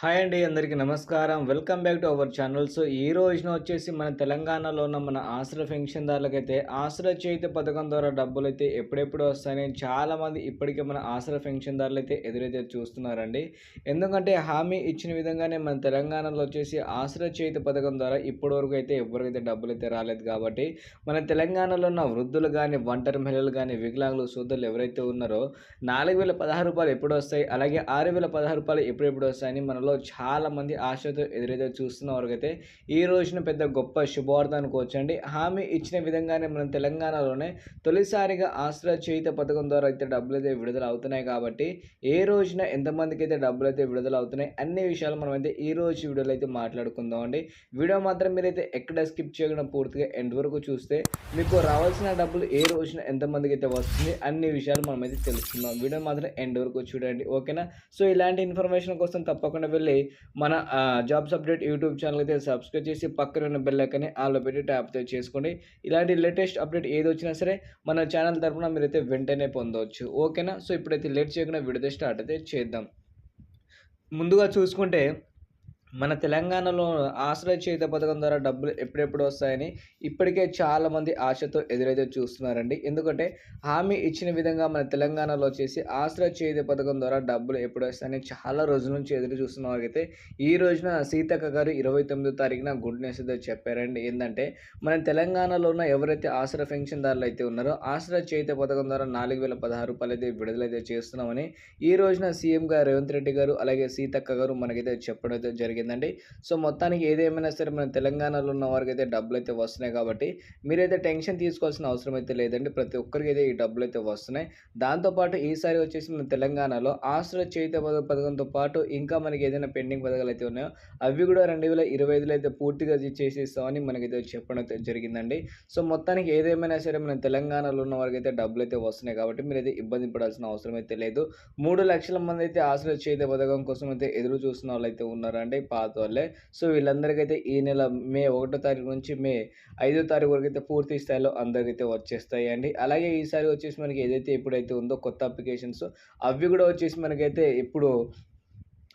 Hi అండి అందరికీ నమస్కారం. Welcome back to our channel. So ఈ రోజున వచ్చేసి మన తెలంగాణలో ఉన్న మన ఆశ్ర పెన్షన్దారులకైతే ఆశ్ర చేతి పథకం ద్వారా డబ్బులు అయితే ఎప్పుడెప్పుడు వస్తాయని చాలామంది ఇప్పటికే మన ఆశ్ర పెన్షన్దారులు అయితే ఎదురైతే చూస్తున్నారండి. ఎందుకంటే హామీ ఇచ్చిన విధంగానే మన తెలంగాణలో వచ్చేసి ఆశ్ర చేతి పథకం ద్వారా ఇప్పటివరకు అయితే ఎవరికైతే డబ్బులు అయితే రాలేదు కాబట్టి మన తెలంగాణలో ఉన్న వృద్ధులు కానీ ఒంటరి మహిళలు కానీ వికలాంగులు సోదరులు ఎవరైతే ఉన్నారో నాలుగు వేల పదహారు రూపాయలు ఎప్పుడు వస్తాయి? అలాగే ఆరు వేల పదహారు రూపాయలు ఎప్పుడెప్పుడు వస్తాయని మనలో చాలా చాలామంది ఆశతో ఎదురైతే చూస్తున్న వరకైతే ఈ రోజున పెద్ద గొప్ప శుభవార్త అనుకోవచ్చండి హామీ ఇచ్చిన విధంగానే మనం తెలంగాణలోనే తొలిసారిగా ఆశ్రయ చేయుత పథకం ద్వారా అయితే డబ్బులు అయితే విడుదల అవుతున్నాయి కాబట్టి ఏ రోజున ఎంతమందికి అయితే డబ్బులు అయితే విడుదల అవుతున్నాయి అన్ని విషయాలు మనం అయితే ఈ రోజు వీడియోలో అయితే మాట్లాడుకుందాం అండి. వీడియో మాత్రం మీరైతే ఎక్కడ స్కిప్ చేయకుండా పూర్తిగా ఎండ్ వరకు చూస్తే మీకు రావాల్సిన డబ్బులు ఏ రోజున ఎంతమందికి అయితే వస్తుంది అన్ని విషయాలు మనం అయితే తెలుసుకుందాం. వీడియో మాత్రం ఎండ్ వరకు చూడండి. ఓకేనా? సో ఇలాంటి ఇన్ఫర్మేషన్ కోసం తప్పకుండా వెళ్ళి మన జాబ్స్ అప్డేట్ యూట్యూబ్ ఛానల్ అయితే సబ్స్క్రైబ్ చేసి పక్కన ఉన్న బెల్ ఐకాన్ని ఆల్లో పెట్టి ట్యాప్ చేసుకోండి. ఇలాంటి లేటెస్ట్ అప్డేట్ ఏది వచ్చినా సరే మన ఛానల్ తరపున మీరైతే వెంటనే పొందవచ్చు. ఓకేనా సో ఇప్పుడైతే లేట్ చేయకుండా వీడియో స్టార్ట్ అయితే చేద్దాం. ముందుగా చూసుకుంటే మన తెలంగాణలో ఆశ్రయ చేత పథకం ద్వారా డబ్బులు ఎప్పుడెప్పుడు వస్తాయని ఇప్పటికే చాలామంది ఆశతో ఎదురైతే చూస్తున్నారండి. ఎందుకంటే హామీ ఇచ్చిన విధంగా మన తెలంగాణలో వచ్చేసి ఆశ్రయ చేత పథకం ద్వారా డబ్బులు ఎప్పుడు వస్తాయని చాలా రోజుల నుంచి ఎదురు చూస్తున్న వారికైతే ఈ రోజున సీతక్క గారు ఇరవై తొమ్మిదో తారీఖున గుడ్ న్యూస్ అయితే చెప్పారండి. ఏంటంటే మన తెలంగాణలో ఉన్న ఎవరైతే ఆశ్రయ పెన్షన్దారులు అయితే ఉన్నారో ఆశ్రయ చేత పథకం ద్వారా నాలుగు వేల పదహారు రూపాయలు అయితే విడుదలైతే చేస్తున్నామని ఈ రోజున సీఎం గారు రేవంత్ రెడ్డి గారు అలాగే సీతక్క గారు మనకైతే చెప్పడం అయితే జరిగింది. జరిగిందండి. సో మొత్తానికి ఏదేమైనా సరే మన తెలంగాణలో ఉన్న వారికి అయితే డబ్బులు అయితే వస్తున్నాయి కాబట్టి మీరైతే టెన్షన్ తీసుకోవాల్సిన అవసరం అయితే లేదండి. ప్రతి ఒక్కరికి అయితే ఈ డబ్బులు అయితే వస్తున్నాయి దాంతోపాటు ఈసారి వచ్చేసి మన తెలంగాణలో ఆశ్రయ చేత పథకంతో పాటు ఇంకా మనకి ఏదైనా పెండింగ్ పథకాలు అయితే ఉన్నాయో అవి కూడా రెండు వేల ఇరవై ఐదులో అయితే పూర్తిగా చేసేస్తామని మనకైతే చెప్పడం అయితే జరిగిందండి. సో మొత్తానికి ఏదేమైనా సరే మన తెలంగాణలో ఉన్న వారికి అయితే డబ్బులు అయితే వస్తున్నాయి కాబట్టి మీరైతే ఇబ్బంది పడాల్సిన అవసరం అయితే లేదు. మూడు లక్షల మంది అయితే ఆశ్రయ చేత పథకం కోసం అయితే ఎదురు చూస్తున్న వాళ్ళు అయితే ఉన్నారండి. పాత వాళ్ళే సో వీళ్ళందరికైతే ఈ నెల మే ఒకటో తారీఖు నుంచి మే ఐదో తారీఖు వరకు అయితే పూర్తి స్థాయిలో అందరికైతే వచ్చేస్తాయి అండి అలాగే ఈసారి వచ్చేసి మనకి ఏదైతే ఇప్పుడైతే ఉందో కొత్త అప్లికేషన్స్ అవి కూడా వచ్చేసి మనకైతే ఇప్పుడు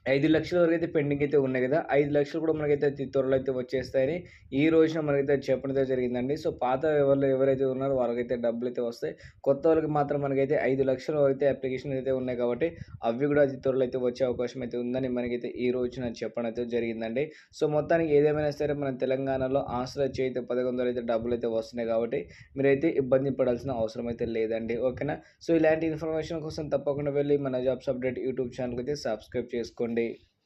ఐదు లక్షల వరకు అయితే పెండింగ్ అయితే ఉన్నాయి కదా. ఐదు లక్షలు కూడా మనకైతే అతి త్వరలో అయితే వచ్చేస్తాయని ఈ రోజున మనకైతే చెప్పడం జరిగిందండి. సో పాత ఎవరు ఎవరైతే ఉన్నారో వాళ్ళకైతే డబ్బులు అయితే వస్తాయి. కొత్త వాళ్ళకి మాత్రం మనకైతే ఐదు లక్షల వరకు అయితే అప్లికేషన్ అయితే ఉన్నాయి కాబట్టి అవి కూడా అతి త్వరలో అయితే వచ్చే అవకాశం అయితే ఉందని మనకైతే ఈ రోజున చెప్పడం అయితే జరిగిందండి. సో మొత్తానికి ఏదేమైనా సరే మన తెలంగాణలో ఆశ్రయ చేతి పథకం ద్వారా అయితే డబ్బులు అయితే వస్తున్నాయి కాబట్టి మీరైతే ఇబ్బంది పడాల్సిన అవసరం అయితే లేదండి. ఓకేనా? సో ఇలాంటి ఇన్ఫర్మేషన్ కోసం తప్పకుండా వెళ్ళి మన జాబ్స్ అప్డేట్ యూట్యూబ్ ఛానల్కి అయితే సబ్స్క్రైబ్ చేసుకోండి. ఉండే